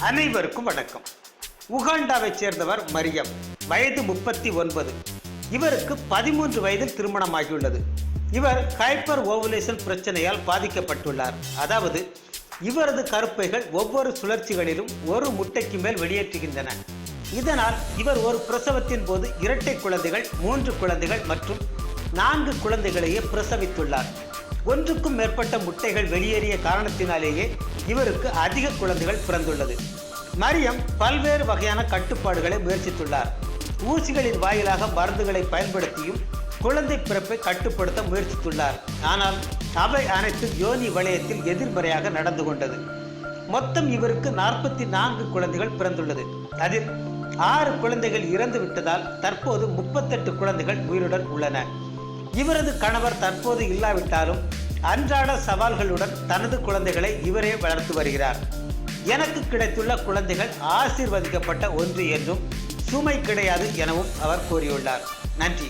அனைவருக்கும் வணக்கம். உகாண்டாவைச் சேர்ந்தவர் மரியம். வயது முப்பத்தி ஒன்பது. இவருக்கு பதிமூன்று வயதில் திருமணமாகியுள்ளது. இவர் ஹைப்பர் ஓவுலேஷன் பிரச்சனையால் பாதிக்கப்பட்டுள்ளார். அதாவது இவரது கருப்பைகள் ஒவ்வொரு சுழற்சிகளிலும் ஒரு முட்டைக்கு மேல் வெளியேற்றுகின்றன. இதனால் இவர் ஒரு பிரசவத்தின் போது இரட்டை குழந்தைகள் மூன்று குழந்தைகள் மற்றும் நான்கு குழந்தைகளையே பிரசவித்துள்ளார். ஒன்றுக்கும் மேற்பட்ட முட்டைகள் வெளியேறிய காரணத்தினாலேயே இவருக்கு அதிக குழந்தைகள் பிறந்துள்ளது. மரியம் பல்வேறு வகையான கட்டுப்பாடுகளை முயற்சித்துள்ளார். ஊசிகளின் வாயிலாக மருந்துகளை பயன்படுத்தியும் குழந்தை பிறப்பை கட்டுப்படுத்த முயற்சித்துள்ளார். ஆனால் அவை அனைத்தும் யோனி வளையத்தில் எதிர்மறையாக நடந்து கொண்டது. மொத்தம் இவருக்கு நாற்பத்தி நான்கு குழந்தைகள் பிறந்துள்ளது. அதில் ஆறு குழந்தைகள் இறந்து விட்டதால் தற்போது முப்பத்தெட்டு குழந்தைகள் உயிருடன் உள்ளன. இவரது கணவர் தற்போது இல்லாவிட்டாலும் அன்றாட சவால்களுடன் தனது குழந்தைகளை இவரே வளர்த்து வருகிறார். எனக்கு கிடைத்துள்ள குழந்தைகள் ஆசீர்வதிக்கப்பட்ட ஒன்று என்றும் சுமை கிடையாது எனவும் அவர் கூறியுள்ளார். நன்றி.